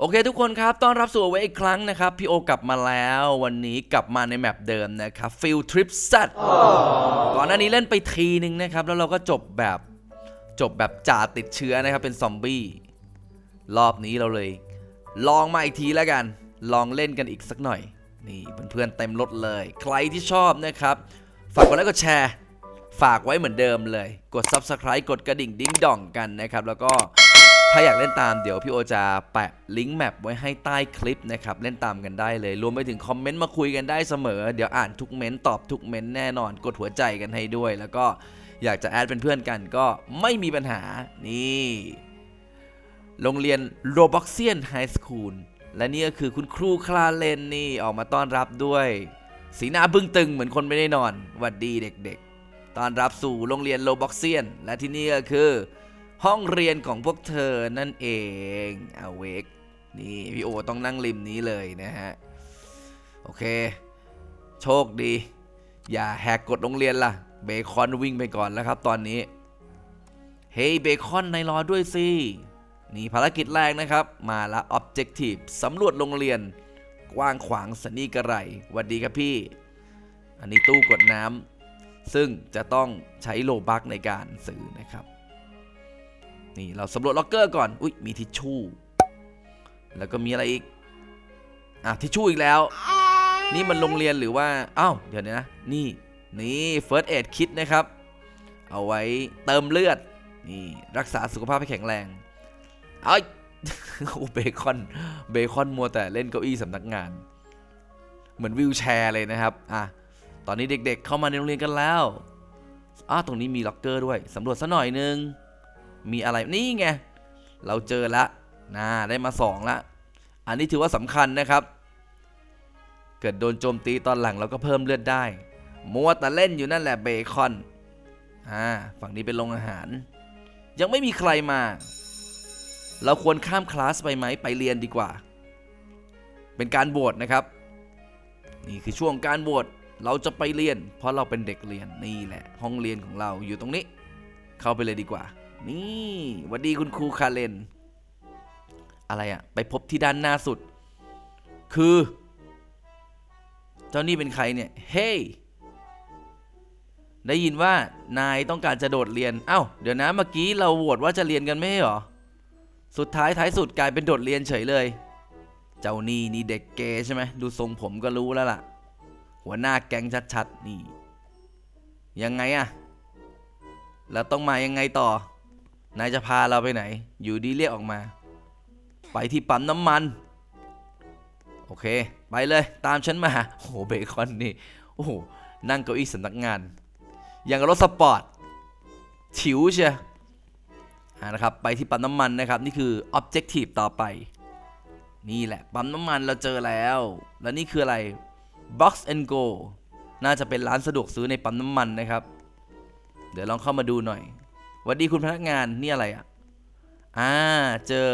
โอเคทุกคนครับ ต้อนรับสู่ไว้อีกครั้งนะครับ พี่โอกลับมาแล้ววันนี้กลับมาในแมปเดิมนะครับฟิลทริปซัดก่อนหน้านี้เล่นไปทีนึงนะครับ แล้วเราก็จบแบบจบแบบจ่าติดเชื้อนะครับ เป็นซอมบี้ รอบนี้เราเลย ลองมาอีกทีแล้วกัน ลองเล่นกันอีกสักหน่อย นี่เพื่อนๆเต็มรถเลย ใครที่ชอบนะครับ ฝากกดไลค์กดแชร์ ฝากไว้เหมือนเดิมเลย กด Subscribe กดกระดิ่งดิ้งด่องกันนะครับ แล้วก็ ถ้าอยากเล่นตามเดี๋ยวพี่โอจะแปะลิงก์แมปไว้ให้ใต้คลิปนะครับ เล่นตามกันได้เลย รวมไปถึงคอมเมนต์มาคุยกันได้เสมอ เดี๋ยวอ่านทุกเม้นต์ตอบทุกเม้นต์แน่นอน กดหัวใจกันให้ด้วย แล้วก็อยากจะแอดเป็นเพื่อนกันก็ไม่มีปัญหานี่โรงเรียนโรบ็อกเซียนไฮสคูลและนี่ก็คือคุณครูคลาเลนนี่ออกมาต้อนรับด้วย สีหน้าบึ้งตึงเหมือนคนไม่ได้นอนหวัดดีเด็กๆ ต้อนรับสู่โรงเรียนโรบ็อกเซียน และที่นี่ก็คือ ห้องเรียนของพวกเธอนั่นเองเอาเวกนี่พี่โอต้องนั่งริมนี้เลยนะฮะ โอเค โชคดี อย่าแหกกฎโรงเรียนล่ะ เบคอนวิ่งไปก่อนแล้วครับตอนนี้ เฮ้ยเบคอนในรอด้วยสิ นี่ภารกิจแรกนะครับ มาละ Objective สำรวจโรงเรียน กว้างขวางสนีกระไรวัดดีครับพี่ อันนี้ตู้กดน้ำซึ่งจะต้องใช้โลบักในการซื้อนะครับ นี่เราสำรวจล็อกเกอร์ก่อน อุ๊ยมีทิชชู่ แล้วก็มีอะไรอีก อะทิชชู่อีกแล้ว นี่มันโรงเรียนหรือว่าอ้าวเดี๋ยวนะ นี่ นี่ First Aid Kit นะครับ เอาไว้เติมเลือด นี่รักษาสุขภาพให้แข็งแรงเอ้ยโอ้เบคอน เบคอนมัวแต่เล่นเก้าอี้สำนักงาน เหมือนวิวแชร์เลยนะครับ อะ ตอนนี้เด็กๆ เข้ามาในโรงเรียนกันแล้วอ้าวตรงนี้มีล็อกเกอร์ด้วย สำรวจสักหน่อยนึง มีอะไรนี่ไงเราเจอละนะได้มาสองละอันนี้ถือว่าสำคัญนะครับ เกิดโดนโจมตีตอนหลังเราก็เพิ่มเลือดได้มัวแต่เล่นอยู่นั่นแหละเบคอนอ่าฝั่งนี้เป็นโรงอาหาร ยังไม่มีใครมา เราควรข้ามคลาสไปไหมไปเรียนดีกว่า เป็นการโหวตนะครับ นี่คือช่วงการโหวตเราจะไปเรียน เพราะเราเป็นเด็กเรียนนี่แหละ ห้องเรียนของเราอยู่ตรงนี้ เข้าไปเลยดีกว่า นี่วัสดีคุณครูคาเลน อะไรอะไปพบที่ด้านหน้าสุด คือ เจ้านี่เป็นใครเนี่ย เฮ้ยได้ยินว่านายต้องการจะโดดเรียน เอ้า เดี๋ยวนะเมื่อกี้เราโหวตว่าจะเรียนกันไม่เหรอ สุดท้ายท้ายสุดกลายเป็นโดดเรียนเฉยเลย เจ้านี่นี่เด็กเกใช่ไหม ดูทรงผมก็รู้แล้วล่ะ หัวหน้าแก๊งชัดๆ นี่ ยังไงอะแล้วต้องมายังไงต่อ นายจะพาเราไปไหน อยู่ดีเรียกออกมา ไปที่ปั๊มน้ำมัน โอเค ไปเลยตามฉันมา โอ้โหเบคอนนี่ โอ้โห นั่งเก้าอี้สำนักงาน อย่างรถสปอร์ตฉิวเชียอ่นะครับ ไปที่ปั๊มน้ำมันนะครับ นี่คือ objective ต่อไป นี่แหละ ปั๊มน้ำมันเราเจอแล้ว แล้วนี่คืออะไร box and go น่าจะเป็นร้านสะดวกซื้อในปั๊มน้ำมันนะครับ เดี๋ยวลองเข้ามาดูหน่อย วัสดีคุณพนักงานนี่อะไรอะอ่าเจอ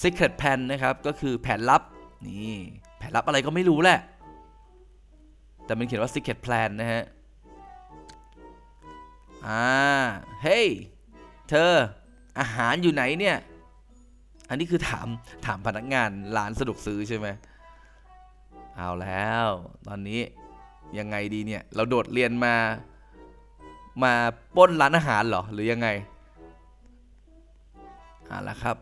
secret plan นะครับ ก็คือแผนลับ นี่ แผนลับอะไรก็ไม่รู้แหละ แต่มันเขียนว่า secret plan นะฮะ อ่า เฮ้ย เธอ อาหารอยู่ไหนเนี่ย อันนี้คือถาม ถามพนักงานร้านสะดวกซื้อใช่ไหม เอาแล้ว ตอนนี้ยังไงดีเนี่ย เราโดดเรียนมา มาป้นร้านอาหารเหรอหรือยังไงอ่าละครับ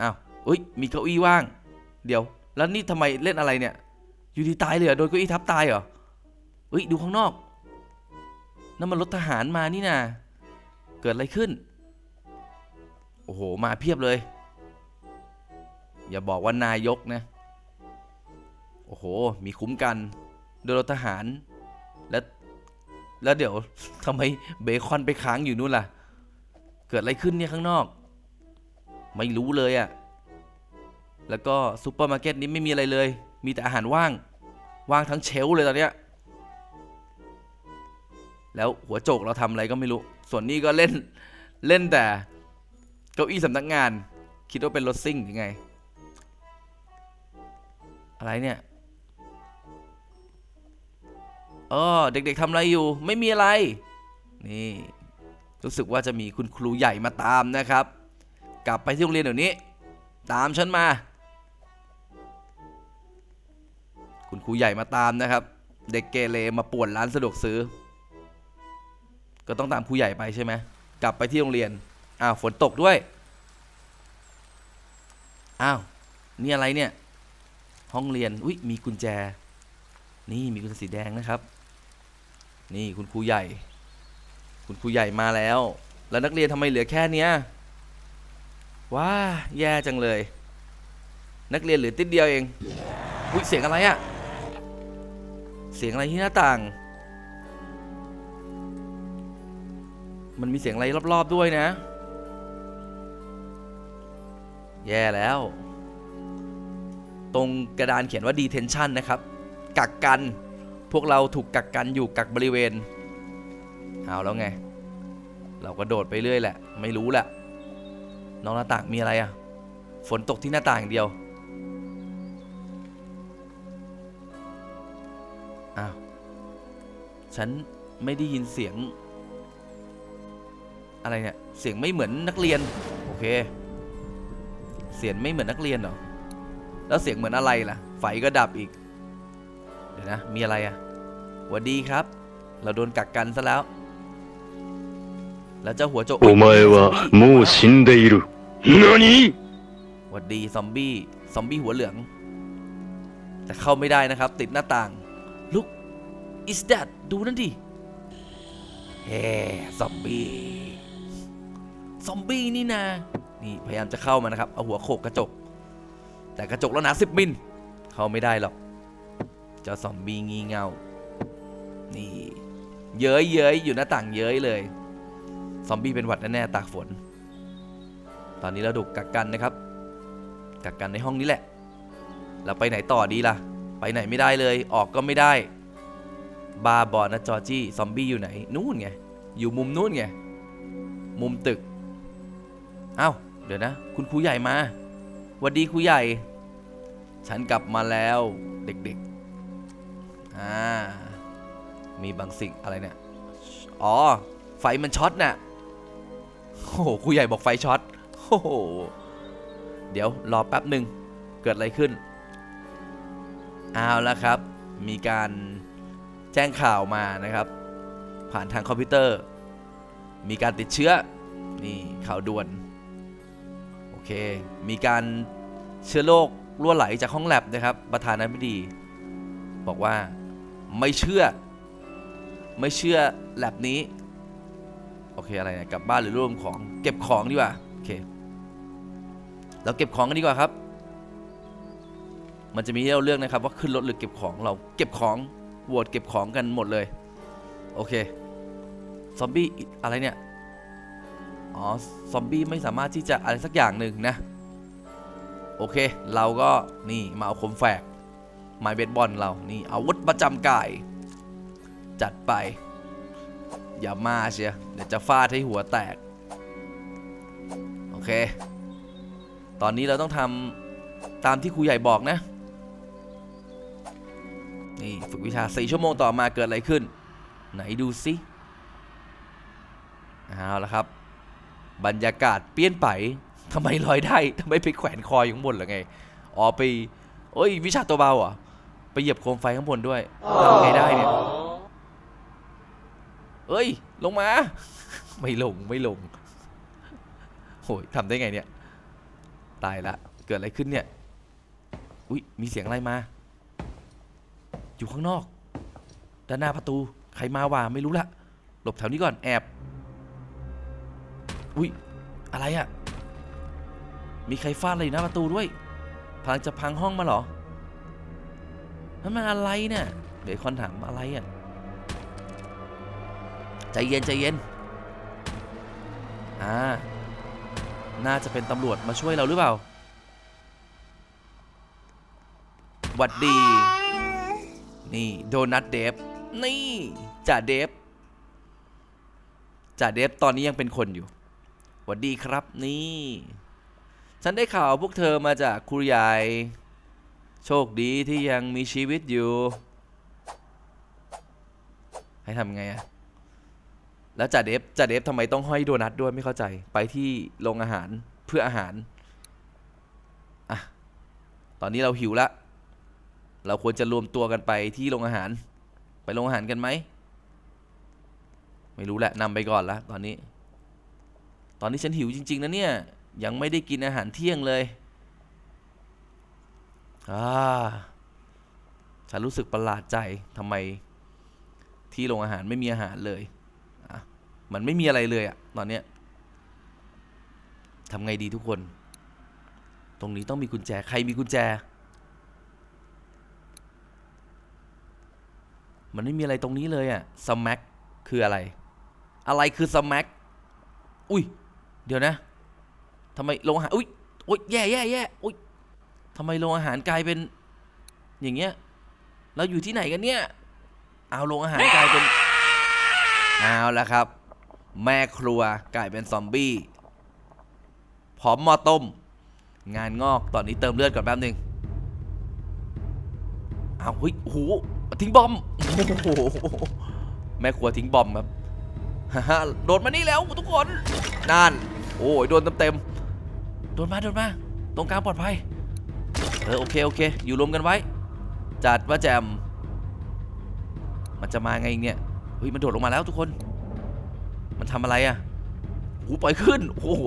อ้าวอุ้ยมีเก้าอี้ว่าง เดี๋ยว แล้วนี่ทำไมเล่นอะไรเนี่ยอยู่ดีตายเลยเหรอโดนเก้าอี้ทับตายเหรออุ้ยดูข้างนอกนั่นมันรถทหารมานี่นาเกิดอะไรขึ้น โอ้โห มาเพียบเลย อย่าบอกว่านายกนะ โอ้โห มีคุ้มกัน โดยรถทหาร แล้ว แล้วเดี๋ยวทำไมเบคอนไปค้างอยู่นู่นล่ะ เกิดอะไรขึ้นเนี่ยข้างนอก ไม่รู้เลยอะ่ะ แล้วก็ซูเปอร์มาร์เก็ตนี้ไม่มีอะไรเลย มีแต่อาหารว่าง ว่างทั้งเชลเลยตอนเนี้ย แล้วหัวโจกเราทำอะไรก็ไม่รู้ ส่วนนี้ก็เล่นเล่นแต่เก้าอี้สำนักงาน คิดว่าเป็นรถซิ่งยังไง อะไรเนี่ย เออเด็กๆทำอะไรอยู่ ไม่มีอะไร นี่ รู้สึกว่าจะมีคุณครูใหญ่มาตามนะครับ กลับไปที่โรงเรียนเดี๋ยวนี้ ตามฉันมา คุณครูใหญ่มาตามนะครับ เด็กเกเรมาป่วนร้านสะดวกซื้อ ก็ต้องตามครูใหญ่ไปใช่ไหมกลับไปที่โรงเรียนอ้าวฝนตกด้วยอ้าวนี่อะไรเนี่ย ห้องเรียนอุ้ยมีกุญแจ นี่มีกุญแจสีแดงนะครับ นี่คุณครูใหญ่ คุณครูใหญ่มาแล้ว แล้วนักเรียนทำไมเหลือแค่เนี้ยว้าแย่จังเลย นักเรียนเหลือติดเดียวเองอุ้ยเสียงอะไรอะเสียงอะไรที่หน้าต่าง มันมีเสียงอะไรรอบๆด้วยนะ แย่แล้ว ตรงกระดานเขียนว่า detention นะครับ กักกัน พวกเราถูกกักกันอยู่กักบริเวณเอาแล้วไง เราก็โดดไปเรื่อยแหละ ไม่รู้แหละนอกหน้าต่างมีอะไรอะฝนตกที่หน้าต่างอย่างเดียวอ้าวฉันไม่ได้ยินเสียง อะไรเนี่ย เสียงไม่เหมือนนักเรียน โอเค เสียงไม่เหมือนนักเรียนเหรอ แล้วเสียงเหมือนอะไรล่ะ ไฟก็ดับอีก เดี๋ยวนะ มีอะไรอะหวัสดีครับ เราโดนกักกันซะแล้ว แล้วเจ้าหัวโจก お前はもう死んでいる。何 หวัดดีซอมบี้ ซอมบี้หัวเหลือง แต่เข้าไม่ได้นะครับ ติดหน้าต่าง look is that ดูนั่นดิ เฮ้ซอมบี้ ซอมบี้นี่นา นี่พยายามจะเข้ามานะครับ เอาหัวโขกกระจก แต่กระจกแล้วหนาสิบมิล เข้าไม่ได้หรอก เจ้าซอมบี้งี่เง่า นี่ เย้ยเย้ยอยู่หน้าต่างเย้ยเลย ซอมบี้เป็นหวัดแน่ๆตากฝน ตอนนี้เราถูกกักกันนะครับ กักกันในห้องนี้แหละ เราไปไหนต่อดีล่ะ ไปไหนไม่ได้เลย ออกก็ไม่ได้ บาบอนะจอจี้ ซอมบี้อยู่ไหน นู่นไง อยู่มุมนู่นไง มุมตึก เอ้า เดี๋ยวนะ คุณครูใหญ่มาวัสดีครูใหญ่ ฉันกลับมาแล้วเด็กๆ อ่า มีบางสิ่งอะไรเนี่ย อ๋อ ไฟมันช็อตน่ะโอ้โหครูใหญ่บอกไฟช็อตโอ้โห เดี๋ยวรอแป๊บหนึ่ง เกิดอะไรขึ้น เอาแล้วครับ มีการแจ้งข่าวมานะครับ ผ่านทางคอมพิวเตอร์ มีการติดเชื้อ นี่ข่าวด่วน โอเค มีการเชื้อโรครั่วไหลจากห้องแลบนะครับ ประธานาธิบดี บอกว่า ไม่เชื่อ ไม่เชื่อแลบนี้ โอเคอะไรเนี่ยกลับบ้านหรือร่วมของ เก็บของดีกว่าโอเคเราเก็บของกันดีกว่าครับ มันจะมีให้เราเลือกนะครับ ว่าขึ้นรถหรือเก็บของเราเก็บของโหวตเก็บของกันหมดเลย โอเคซอมบี้อะไรเนี่ยอ๋อซอมบี้ไม่สามารถที่จะอะไรสักอย่างหนึ่งนะ โอเค เราก็นี่มาเอาคมแฝก ไม้เบสบอลเรานี่อาวุธประจำกาย จัดไป อย่ามาเชียเดี๋ยวจะฟาดให้หัวแตก โอเค ตอนนี้เราต้องทำตามที่ครูใหญ่บอกนะ นี่ฝึกวิชา 4 ชั่วโมงต่อมาเกิดอะไรขึ้น ไหนดูสิเอาละครับ บรรยากาศเปลี่ยนไปทำไมลอยได้ทำไมไปแขวนคออยู่ข้างบนหรือไง อ๋อไป โอ้ย วิชาตัวเบาอะ ไปเหยียบโคมไฟข้างบนด้วยทำไงได้เนี่ยเอ้ย ลงมา ไม่ลงไม่ลงโหยทำได้ไงเนี่ย ตายละ เกิดอะไรขึ้นเนี่ย อุ้ยมีเสียงอะไรมา อยู่ข้างนอก ด้านหน้าประตู ใครมาว่าไม่รู้ละหลบแถวนี้ก่อนแอบ อุ้ยอะไรอะมีใครฟาดอะไรอยู่หน้าประตูด้วยพลังจะพังห้องมาเหรอ นั่นมันอะไรเนี่ยเดี๋ยวคอนถามอะไรอะใจเย็นใจเย็นอ่าน่าจะเป็นตำรวจมาช่วยเราหรือเปล่าหวัดดี นี่โดนัทเดฟนี่จ่าเดฟจ่าเดฟตอนนี้ยังเป็นคนอยู่หวัดดีครับนี่ ฉันได้ข่าวพวกเธอมาจากครูใหญ่ โชคดีที่ยังมีชีวิตอยู่ ให้ทำไงอะแล้วจ่าเดฟจ่าเดฟทำไมต้องห้อยโดนัทด้วยไม่เข้าใจ ไปที่โรงอาหารเพื่ออาหารอะตอนนี้เราหิวละ เราควรจะรวมตัวกันไปที่โรงอาหาร ไปโรงอาหารกันไหม ไม่รู้แหละนำไปก่อนละตอนนี้ ตอนนี้ฉันหิวจริง ๆนะเนี่ย ยังไม่ได้กินอาหารเที่ยงเลย อ่าฉันรู้สึกประหลาดใจทำไมที่โรงอาหารไม่มีอาหารเลยอะมันไม่มีอะไรเลยอะตอนเนี้ยทำไงดีทุกคน ตรงนี้ต้องมีกุญแจ ใครมีกุญแจ มันไม่มีอะไรตรงนี้เลยอะสมัคคืออะไร อะไรคือสมัคอุ้ย เดี๋ยวนะทำไมโรงอาหารอุ้ยอุ้ยแย่แย่แย่อุ้ย ทำไมโรงอาหารกลายเป็น อย่างเงี้ยเราอยู่ที่ไหนกันเนี่ย เอาโรงอาหารกลายเป็นเอาละครับ แม่ครัวกลายเป็นซอมบี้พร้อมหมอต้ม งานงอกตอนนี้เติมเลือดก่อนแป๊บหนึ่งเอาเฮ้ยโอ้โหทิ้งบอมโอ้โหแม่ครัวทิ้งบอมครับฮ่าฮ่าโดดมานี่แล้วทุกคนนั่นโอ้ยโดนเต็มๆโดนมาโดนมา ตรงกลางปลอดภัย เออโอเคโอเค อยู่รวมกันไว้ จัดว่าแจม มันจะมาไงเนี่ยเฮ้ยมันโดดลงมาแล้วทุกคน มันทำอะไรอะ่ะโอ้ปล่อยขึ้นโอ้โห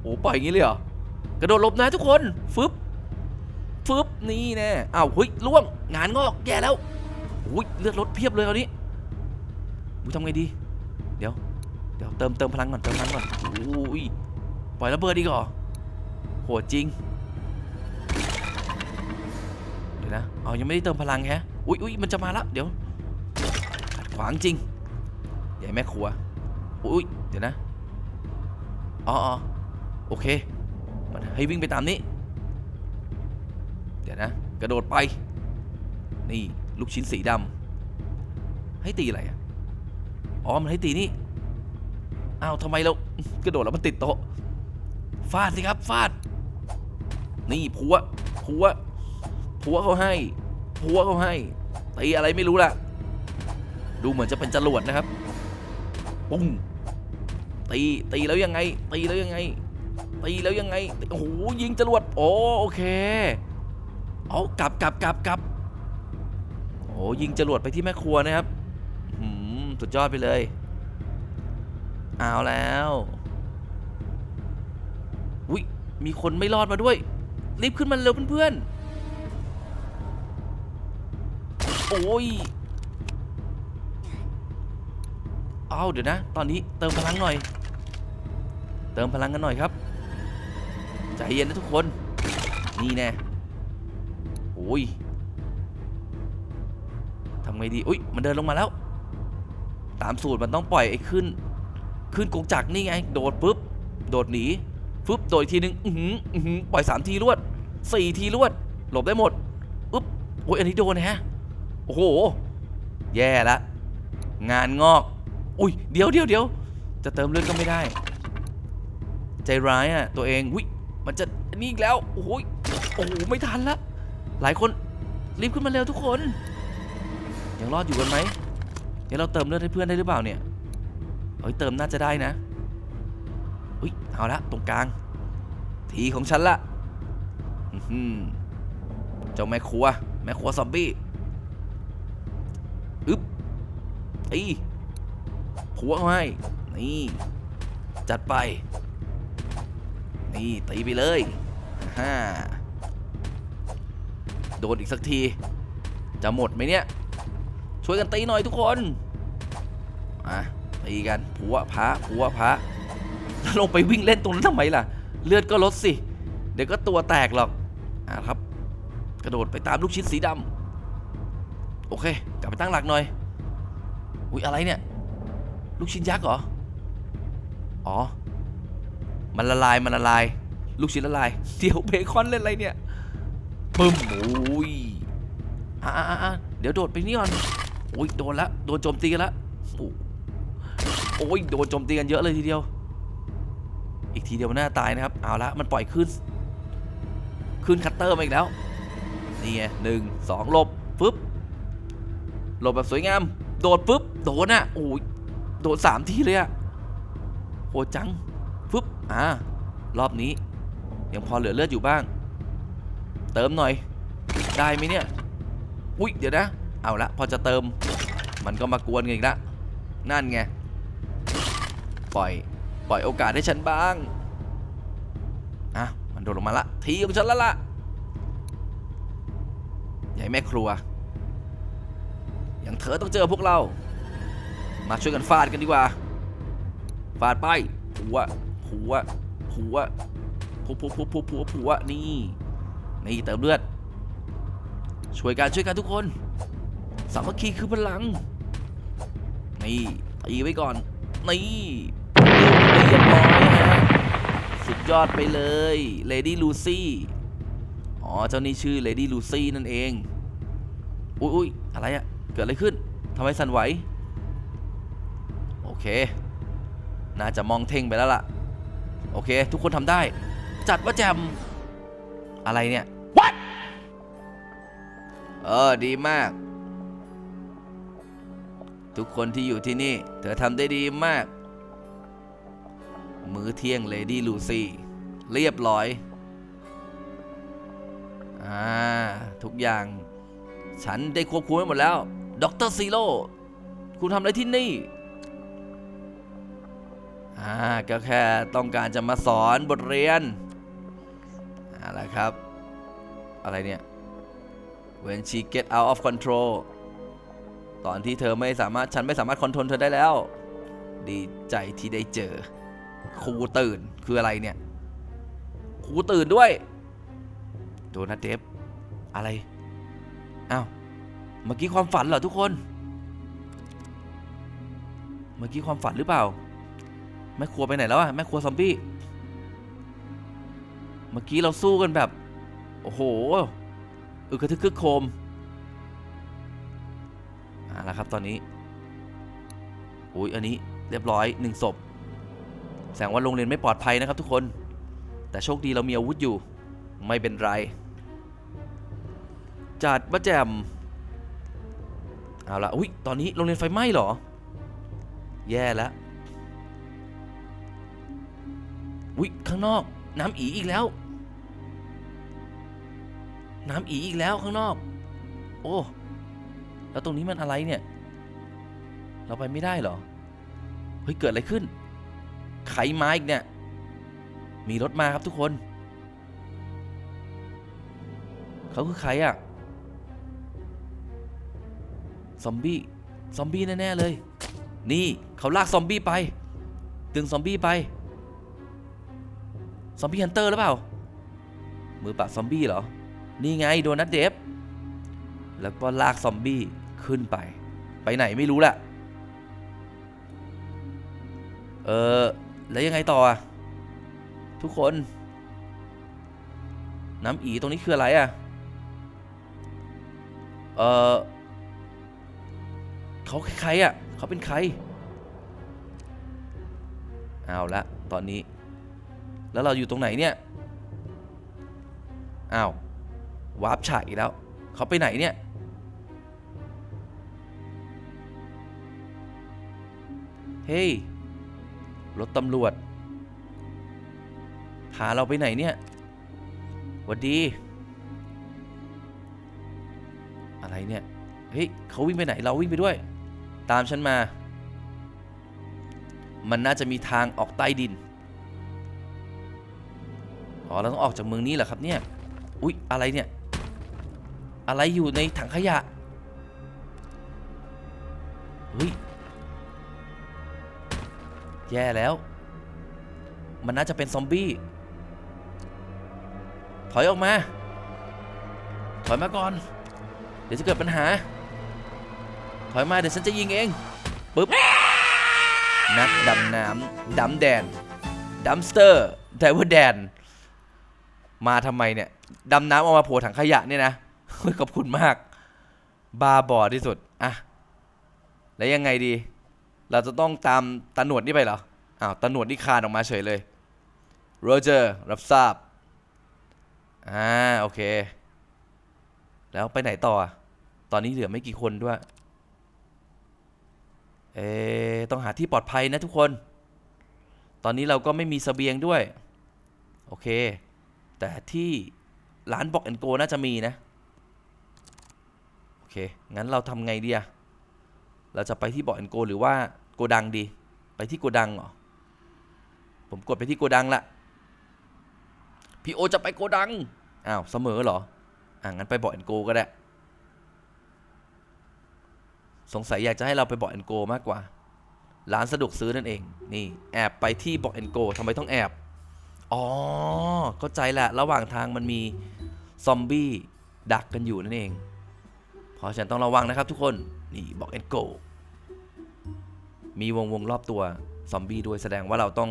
โอ้ปล่อยอย่างนี้เลยเหรอกระโดดหลบนะทุกคนฟึบฟึบนี่แน่อ้าวเฮ้ยล่วงงานงอกแย่แล้วโอ้ยเลือดลดเพียบเลยคราวนี้กูทำไงดี เดี๋ยว เดี๋ยวเติมเติมพลังก่อนเติมพลังก่อนโอ้ยปล่อยระเบิดดีกว่าโหดจริง ยวนะเอายังไม่ได้เติมพลังแฮะอุ้ยอุ้ยมันจะมาล้วเดี๋ยวขัดขวางจริงใหญ่แม่ครัวอุ้ยเดี๋ยวนะอ๋อโอเคมันให้วิ่งไปตามนี้ เดี๋ยวนะ กระโดดไป นี่ลูกชิ้นสีดำให้ตีอะไรอะอ๋อมันให้ตีนี่อ้าวทำไมเรากระโดดแล้วมันติดโต๊ะฟาดสิครับฟาด นี่พัวพัว พัวเขาให้พัวเขาให้ตีอะไรไม่รู้ล่ะ ดูเหมือนจะเป็นจรวดนะครับ ปุ้งตีตีแล้วยังไง ตีแล้วยังไง ตีแล้วยังไงโอ้โหยิงจรวดโอ้โอเคเอากลับกลับกลับกลับโอ้ยิงจรวดไปที่แม่ครัวนะครับหืมสุดยอดไปเลยเอาแล้วอุ้ยมีคนไม่รอดมาด้วยรีบขึ้นมาเร็วเพื่อนๆ โอ้ยเอาเดี๋ยวนะ ตอนนี้เติมพลังหน่อย เติมพลังกันหน่อยครับ ใจเย็นนะทุกคน นี่แน่โอ้ยทำไงดี อุ้ย มันเดินลงมาแล้ว ตามสูตรมันต้องปล่อยไอ้ขึ้น ขึ้นกงจักรนี่ไง โดดปุ๊บ โดดหนีฟึบโดดอีกทีนึง อือหืออือหือปล่อยสามทีรวดสี่ทีรวด หลบได้หมดอุ๊บ โอ้ย อันนี้โดนฮะ อ้โห แย่ละ งานงอก อุ้ย เดี๋ยวเดี๋ยวเดี๋ยว จะเติมเลือดก็ไม่ได้ ใจร้ายอะ ตัวเองวิมันจะนี่อีกแล้ว โอ้โหยโอ้โห ไม่ทันละ หลายคน รีบขึ้นมาเร็วทุกคน ยังรอดอยู่กันไหมเดี๋ยวเราเติมเลือดให้เพื่อนได้หรือเปล่าเนี่ย เฮ้ย เติมน่าจะได้นะอุ้ย เอาละ ตรงกลาง ทีของฉันละอื้อหือเจ้าแม่ครัว แม่ครัวซอมบี้ อึ๊บตีผัวให้นี่ จัดไป นี่ตีไปเลยฮ่าโดนอีกสักที จะหมดไหมเนี่ย ช่วยกันตีหน่อยทุกคนอะตีกันผัวพระผัวพระแล้วลงไปวิ่งเล่นตรงนั้นทำไมล่ะ เลือดก็ลดสิ เดี๋ยวก็ตัวแตกหรอกอะครับ กระโดดไปตามลูกชิ้นสีดำ โอเค กลับไปตั้งหลักหน่อย อุ๊ย อะไรเนี่ย ลูกชิ้นยักษ์เหรอ อ๋อ มันละลาย มันละลาย ลูกชิ้นละลาย เดี๋ยวเบคอนเล่นอะไรเนี่ยปึ้มโอ้ยอะอะอะอะเดี๋ยวโดดไปนี่ก่อน โอ้ย โดนละ โดนโจมตีกันละโอ้ย โดนโจมตีกันเยอะเลยทีเดียว อีกทีเดียวมันน่าตายนะครับ เอาละมันปล่อยขึ้น ขึ้นคัตเตอร์มาอีกแล้ว นี่ไงหนึ่งสองลบ หลบแบบสวยงาม โดดปุ๊บ โดนอะโอ้ยโดนสามทีเลยอะโหดจังปึ๊บ อ่า รอบนี้ยังพอเหลือเลือดอยู่บ้าง เติมหน่อย ได้ไหมเนี่ย อุ้ยเดี๋ยวนะ เอาละ พอจะเติม มันก็มากวนกันอีกละ นั่นไง ปล่อย ปล่อยโอกาสให้ฉันบ้าง อะ มันโดดลงมาละ ทีของฉันล้วล่ะใหญ่แม่ครัว อย่างเธอต้องเจอพวกเรา มาช่วยกันฟาดกันดีกว่า ฟาดไป หัว หัว หัวผัวผัวผัวผัวผัวผัวนี่ นี่เติมเลือด ช่วยกันช่วยกันทุกคน สามัคคีคือพลัง นี่ตีไว้ก่อน นี่เรียบร้อยฮะสุดยอดไปเลยเลดี้ลูซี่ อ๋อ เจ้านี่ชื่อเลดี้ลูซี่นั่นเอง อุ้ยอุ้ยอะไรอะ กิดอะไรขึ้นทำไมสั่นไหว โอเค น่าจะมองเท่งไปแล้วล่ะ โอเค ทุกคนทำได้ จัดว่าแจมอะไรเนี่ย What เออ ดีมาก ทุกคนที่อยู่ที่นี่ เธอทำได้ดีมาก มื้อเที่ยงเลดี้ลูซี่เรียบร้อย อ่า ทุกอย่าง ฉันได้ควบคุมไว้หมดแล้ว ด็อกเตอร์ซีโร่คุณทำอะไรที่นี่ อ่า ก็แค่ต้องการจะมาสอนบทเรียนอะไรครับ อะไรเนี่ย when she get out of control ตอนที่เธอไม่สามารถฉันไม่สามารถคอนโทรลเธอได้แล้ว ดีใจที่ได้เจอ ครูตื่นคืออะไรเนี่ย ครูตื่นด้วย โดนัทเดฟอะไร อ้าว เมื่อกี้ความฝันเหรอทุกคน เมื่อกี้ความฝันหรือเปล่า แม่ครัวไปไหนแล้วอะแม่ครัวซอมบี้ เมื่อกี้เราสู้กันแบบ โอ้โหออกระทึกคึกโคมเอ่าละครับตอนนี้อุ้ยอันนี้เรียบร้อยหนึ่งศพ แสดงว่าโรงเรียนไม่ปลอดภัยนะครับทุกคน แต่โชคดีเรามีอาวุธอยู่ ไม่เป็นไร จัดมาแจม เอาละอุ้ยตอนนี้โรงเรียนไฟไหม้เหรอ แย่แล้วอุ้ยข้างนอก น้ำอีอีกแล้ว น้ำอีอีกแล้วข้างนอก โอ้แล้วตรงนี้มันอะไรเนี่ย เราไปไม่ได้เหรอ เฮ้ย เกิดอะไรขึ้น ไขไม้อีกเนี่ย มีรถมาครับทุกคน เขาคือใครอะ ซอมบี้ซอมบี้แน่ ๆ เลย นี่เขาลากซอมบี้ไป ดึงซอมบี้ไป ซอมบี้ฮันเตอร์หรือเปล่า มือปราบซอมบี้เหรอ นี่ไงโดนัทเดฟ แล้วก็ลากซอมบี้ขึ้นไป ไปไหนไม่รู้แหละเออแล้วยังไงต่ออะทุกคน น้ำอีตรงนี้คืออะไรอะเออ เขาใครอะเขาเป็นใคร เอาละตอนนี้ แล้วเราอยู่ตรงไหนเนี่ยอ้าววาร์ปฉายอีกแล้วเขาไปไหนเนี่ยเฮ้ยรถตำรวจพาเราไปไหนเนี่ยวัดดี อะไรเนี่ย เฮ้ยเขาวิ่งไปไหนเราวิ่งไปด้วย ตามฉันมา มันน่าจะมีทางออกใต้ดิน อ๋อ เราต้องออกจากเมืองนี้เหรอครับเนี่ย อุ๊ย อะไรเนี่ย อะไรอยู่ในถังขยะ เฮ้ย แย่แล้ว มันน่าจะเป็นซอมบี้ ถอยออกมา ถอยมาก่อน เดี๋ยวจะเกิดปัญหา ถอยมาเดี๋ยวฉันจะยิงเองปึ๊บนักดำน้ำดำแดนดัมสเตอร์ไดเวอร์แดนมาทำไมเนี่ยดำน้ำออกมาโผล่ถังขยะเนี่ยนะเฮ้ยขอบคุณมาก บาบอที่สุดอะแล้วยังไงดี เราจะต้องตามตาหนวดนี่ไปเหรออ้าวตาหนวดนี่คานออกมาเฉยเลยโรเจอร์รับทราบอ่าโอเค แล้วไปไหนต่อ ตอนนี้เหลือไม่กี่คนด้วย เอต้องหาที่ปลอดภัยนะทุกคน ตอนนี้เราก็ไม่มีเสบียงด้วย โอเค แต่ที่ร้านบอกแอนโกน่าจะมีนะ โอเค งั้นเราทำไงดีอะเราจะไปที่บอกแอนโกหรือว่าโกดังดี ไปที่โกดังเหรอ ผมกดไปที่โกดังละ พี่โอจะไปโกดัง อ้าว เสมอเหรอ อ่างั้นไปบอกแอนโกก็ได้ สงสัยอยากจะให้เราไปบอกแอนโกมากกว่า ร้านสะดวกซื้อนั่นเอง นี่แอบไปที่บอกแอนโกทำไมต้องแอบ อ๋อเข้าใจแหละ ระหว่างทางมันมีซอมบี้ดักกันอยู่นั่นเอง เพราะฉะนันต้องระวังนะครับทุกคน นี่บอกแอนโกมีวงวงรอบตัวซอมบี้ด้วยแสดงว่าเราต้อง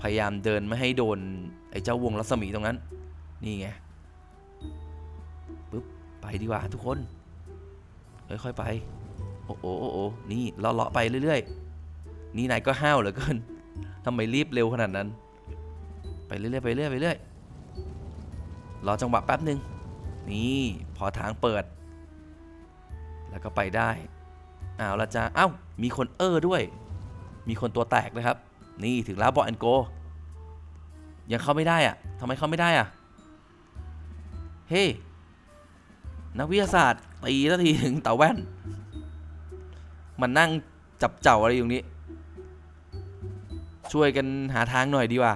พยายามเดินไม่ให้โดน ไอ้เจ้าวงรัศมีตรงนั้น นี่ไง ปึ๊บ ไปดีกว่าทุกคน ค่อยๆไป โอ้โหโอ้โหนี่เลาะๆไปเรื่อยๆ นี่นายก็ห้าวเหลือเกินทำไมรีบเร็วขนาดนั้น ไปเรื่อยๆไปเรื่อยๆไปเรื่อยรอจังหวะแป๊บหนึ่งนี่พอทางเปิด แล้วก็ไปได้อ้าวละจ้าเอ้ามีคนเออด้วย มีคนตัวแตกนะครับ นี่ถึงแล้วบอแอนโกยังเข้าไม่ได้อะทำไมเข้าไม่ได้อะเฮ้นักวิทยาศาสตร์ ตีสักทีถึงเต่าแว่น มันนั่งจับเจ้าอะไรอยู่นี้ ช่วยกันหาทางหน่อยดีกว่า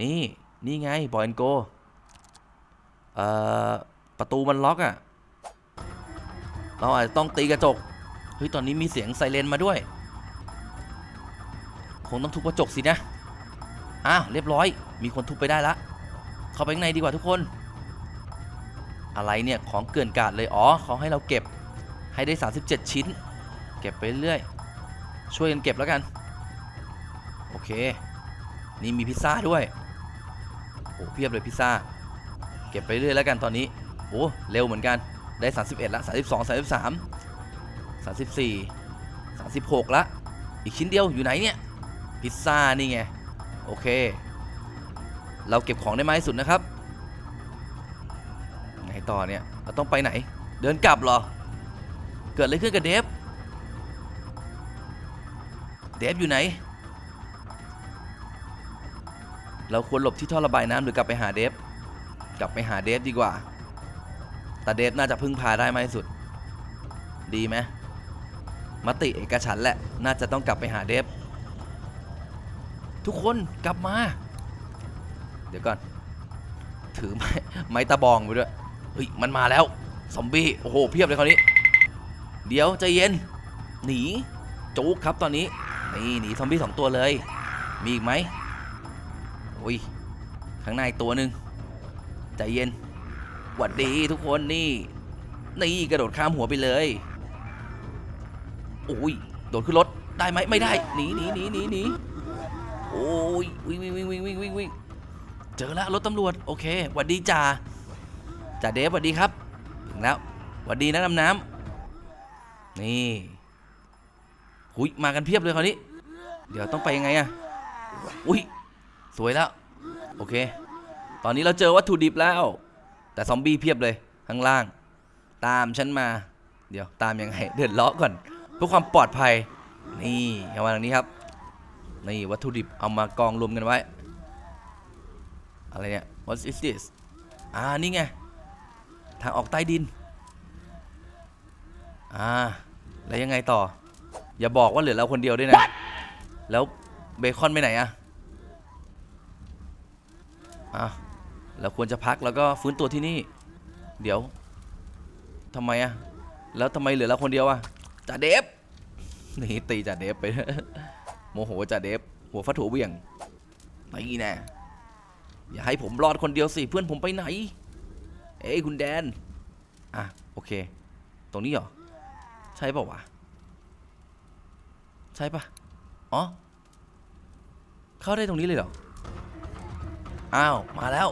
นี่ นี่ไงบอยนโกเอ่อ ประตูมันล็อกอะ่ะ เราอาจจะต้องตีกระจก เฮ้ย ตอนนี้มีเสียงไซเรนมาด้วย คงต้องทุบกระจกสินะ อ้าว เรียบร้อย มีคนทุบไปได้ละ เข้าไปข้างในดีกว่าทุกคน อะไรเนี่ยของเกินกาดเลยอ๋อเขาให้เราเก็บให้ได้ 37 ชิ้น เก็บไปเรื่อยช่วยกันเก็บแล้วกัน โอเค นี่มีพิซซ่าด้วยโอ้เพียบเลยพิซซ่า เก็บไปเรื่อยแล้วกันตอนนี้โอ้เร็วเหมือนกันได้ 31ละ32 33 34 36ละอีกชิ้นเดียวอยู่ไหนเนี่ยพิซซ่านี่ไงโอเค เราเก็บของได้มากที่สุดนะครับ ต่อเนี่ยเราต้องไปไหน เดินกลับเหรอ เกิดอะไรขึ้นกับเดฟ เดฟอยู่ไหน เราควรหลบที่ท่อระบายน้ำหรือกลับไปหาเดฟ กลับไปหาเดฟดีกว่า แต่เดฟน่าจะพึ่งพาได้มากที่สุด ดีไหมมติเอกฉันแหละ น่าจะต้องกลับไปหาเดฟ ทุกคนกลับมา เดี๋ยวก่อน ถือไม้ไม้ตะบองไปด้วย เฮ้ยมันมาแล้วซอมบี้โอ้โหเพียบเลยคราวนี้ เดี๋ยวใจเย็น หนีจุกครับตอนนี้นี่หนีซอมบี้สองตัวเลย มีอีกไหมโอ้ยข้างในตัวหนึ่งใจเย็นหวัดดีทุกคนนี่นี่กระโดดข้ามหัวไปเลยโอ้ยโดดขึ้นรถได้ไหมไม่ได้หนีหนีหนีหนีหนีโอ้ยวิ่งวิ่งวิ่งวิ่งวิ่งวิ่งวิ่งเจอแล้วรถตำรวจโอเคหวัดดีจ่า จ่าเดฟสวัสดีครับ ถึงแล้วสวัสดีนะดำน้ำนี่หุยมากันเพียบเลยคราวนี้ เดี๋ยวต้องไปยังไงอะอุ้ยสวยแล้ว โอเค ตอนนี้เราเจอวัตถุดิบแล้ว แต่ซอมบี้เพียบเลยข้างล่าง ตามฉันมา เดี๋ยวตามยังไง เดินเลาะก่อน เพื่อความปลอดภัย นี่เอามาทางนี้ครับนี่วัตถุดิบเอามากองรวมกันไว้ อะไรเนี่ย what is this อ่านี่ไง ทางออกใต้ดิน อ่า แล้วยังไงต่อ อย่าบอกว่าเหลือเราคนเดียวด้วยนะ แล้วเบคอนไปไหนอะอะเราควรจะพักแล้วก็ฟื้นตัวที่นี่ เดี๋ยวทำไมอะแล้วทำไมเหลือเราคนเดียวอะจ่าเดฟนี่ตีจ่าเดฟไปโมโหจ่าเดฟหัวฟัดหัวเหวี่ยงนี่แน่อย่าให้ผมรอดคนเดียวสิเพื่อนผมไปไหน เอ้ยคุณแดน อะ โอเค ตรงนี้เหรอ ใช่ป่าวะ ใช่ปะอ๋อ เข้าได้ตรงนี้เลยเหรอ อ้าว มาแล้ว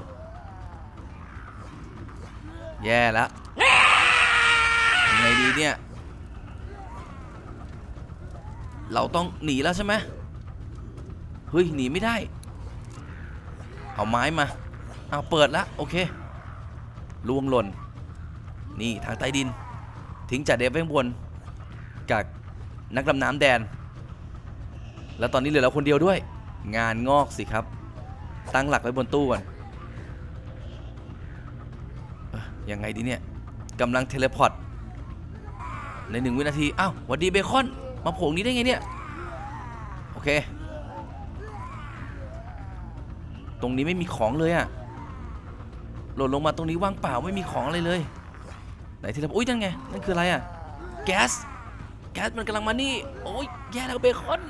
แย่แล้วยังไงดีเนี่ย เราต้องหนีแล้วใช่ไหมเฮ้ย หนีไม่ได้ เอาไม้มา เอาเปิดแล้วโอเค ล่วงหล่น นี่ทางใต้ดิน ทิ้งจ่าเดฟไว้ข้างบนกับนักดำน้ำแดน แล้วตอนนี้เหลือเราคนเดียวด้วย งานงอกสิครับ ตั้งหลักไว้บนตู้ก่อนยังไงดีเนี่ยกำลังเทเลพอร์ตในหนึ่งวินาทีอ้าวหวัดดีเบคอน มาโผล่นี้ได้ไงเนี่ย โอเค ตรงนี้ไม่มีของเลยอะ หล่นลงมาตรงนี้ว่างเปล่าไม่มีของอะไรเลยไหนที่เราอุ้ยนั่นไงนั่นคืออะไรอะแก๊สแก๊สมันกำลังมานี่โอ้ยแย่แล้วเบคอน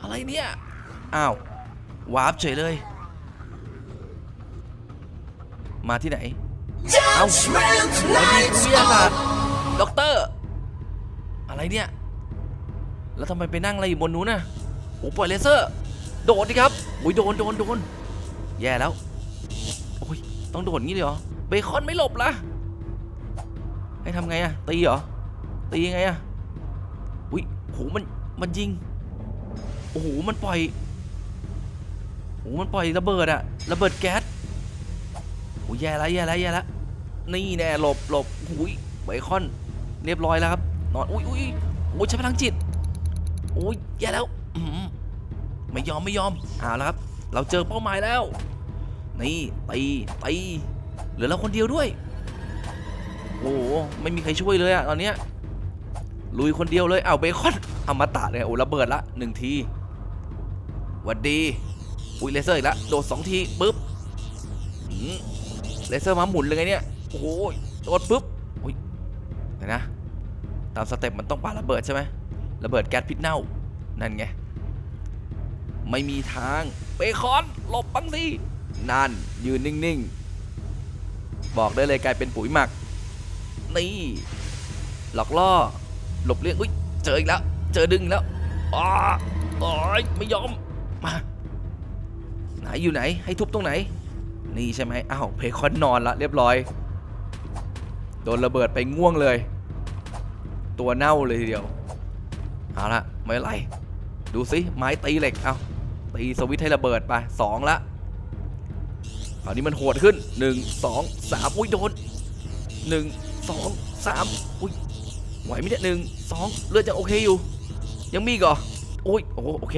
อะไรเนี่ยอ้าววาร์ปเฉยเลย มาที่ไหนเอาสวัสดีคุณวิทยาศาสตร์ด็อกเตอร์ อะไรเนี่ย แล้วทำไมไปนั่งอะไรอยู่บนนู้นน่ะโอ้ปล่อยเลเซอร์ โดดดิครับโอ้ยโดนโดนโดนแย่แล้ว ต้องโดดงี้เลยเหรอ เบคอนไม่หลบละให้ทำไงอะตีเหรอ ตียังไงอะอุ้ยโหมันมันยิง โอ้โหมันปล่อยโอ้โหมันปล่อยระเบิดอะระเบิดแก๊สโอ้ยแย่แล้วแย่แล้วแย่แล้วนี่แน่หลบหลบหุยไบคอนเรียบร้อยแล้วครับ นอน อุ้ยอุ้ยอุ้ยใช้พลังจิตโอ้ยแย่แล้วไม่ยอมไม่ยอมเอาแล้วครับ เราเจอเป้าหมายแล้ว นี่ตีตีเหลือเราคนเดียวด้วย โอ้โหไม่มีใครช่วยเลยอะตอนเนี้ยลุยคนเดียวเลยเอาเบคอนอมตะเนี่ยโอ้ระเบิดละหนึ่งทีหวัดดีอุ้ยเลเซอร์อีกแล้วโดดสองทีปุ๊บเลเซอร์มาหมุนเลยไงเนี่ยโอ้ยโดดปุ๊บอุ้ยเดี๋ยวนะ ตามสเต็ปมันต้องปาระเบิดใช่ไหมระเบิดแก๊สพิษเน่านั่นไง ไม่มีทางเบคอนหลบบ้างสิ นั่นยืนนิ่งๆ บอกได้เลยกลายเป็นปุ๋ยหมัก นี่ หลอกล่อ หลบเลี่ยงอุ้ยเจออีกแล้ว เจอดึงแล้วอ๋อโอ้ยไม่ยอม มา ไหนอยู่ไหน ให้ทุบตรงไหน นี่ใช่ไหมอ้าวเพคอนนอนละเรียบร้อย โดนระเบิดไปง่วงเลย ตัวเน่าเลยทีเดียว เอาละไม่ไร ดูสิไม้ตีเหล็ก เอาตีสวิตให้ระเบิดไปสองละ คราวนี้มันโหดขึ้นหนึ่งสองสามอุ้ยโดนหนึ่งสองสามอุ้ยไหวไหมเนี่ยหนึ่งสองเลือดยังโอเคอยู่ ยังมีกเหรอโอ้ยโอ้โอเค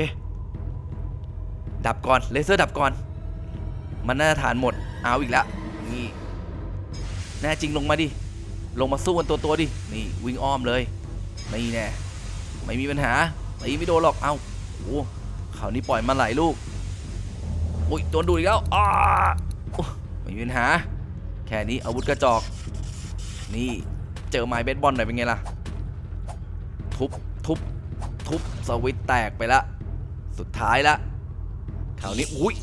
ดับก่อนเลเซอร์ดับก่อน มันน่าจะฐานหมดเอาอีกแล้วนี่แน่จริงลงมาดิลงมาสู้กันตัวตัวดินี่วิ่งอ้อมเลยนี่แน่ไม่มีปัญหาตีไม่โดนหรอกเอาโอ้คราวนี้ปล่อยมาหลายลูกอุ้ยโดนดูอีกแล้วอ้า ไม่มีปัญหา แค่นี้อาวุธกระจอก นี่เจอไม้เบสบอลหน่อยเป็นไงล่ะ ทุบ ทุบ ทุบ สวิตแตกไปละ สุดท้ายละคราวนี้ อุ้ย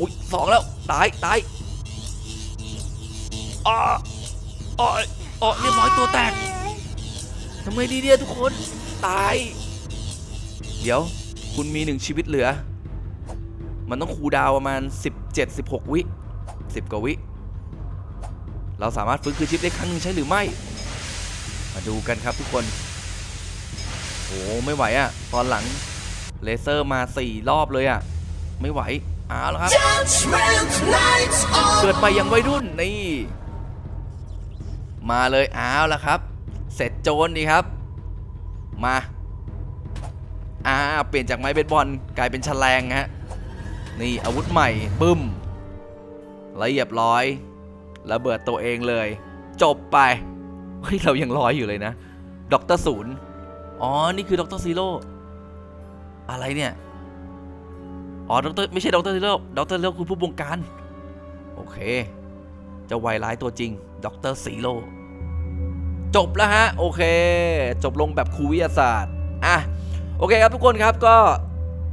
อุ้ยสองแล้ว ตาย ตายอ้าอ้ออ้อเรียบร้อยตัวแตกทำไงดีเนี่ยทุกคน ตาย เดี๋ยวคุณมีหนึ่งชีวิตเหลือ มันต้องคูดาวประมาณ 17 16 วิ 10 กว่าวิ เราสามารถฟื้นคืนชีพได้ครั้งหนึงใช่หรือไม่ มาดูกันครับทุกคน โอ้ไม่ไหวอะตอนหลังเลเซอร์มา 4 รอบเลยอะไม่ไหวเอาแล้วครับ Judgment night on เกิดไปยังวัยรุ่นนี่ มาเลยเอาละครับ เสร็จโจรดีครับ มาอ่าเปลี่ยนจากไม้เบสบอลกลายเป็นแฉลงฮะนี่อาวุธใหม่ปึ้ม ละเอียบร้อยระเบิดตัวเองเลย จบไปเฮ้ยเรายังร้อยอยู่เลยนะด็อกเตอร์ศูนย์อ๋อ นี่คือด็อกเตอร์ซีโร่อะไรเนี่ย อ๋อด็อกเตอร์ไม่ใช่ด็อกเตอร์ซีโร่ด็อกเตอร์ซีโร่คือผู้บงการ โอเคเจะวายร้ายตัวจริงด็อกเตอร์ซีโร่จบแล้วฮะ โอเค จบลงแบบครูวิทยาศาสตร์ อะ โอเคครับทุกคนครับก็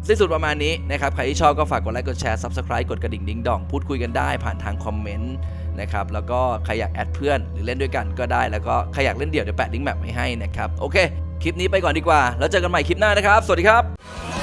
สิ้นสุดประมาณนี้นะครับ ใครที่ชอบก็ฝากกดไลค์ กดแชร์ Subscribe กดกระดิ่งดิ้งดอง พูดคุยกันได้ผ่านทางคอมเมนต์นะครับ แล้วก็ใครอยากแอดเพื่อนหรือเล่นด้วยกันก็ได้ แล้วก็ใครอยากเล่นเดี่ยวเดี๋ยวแปะลิงก์แมปไว้ให้นะครับ โอเค คลิปนี้ไปก่อนดีกว่า แล้วเจอกันใหม่คลิปหน้านะครับ สวัสดีครับ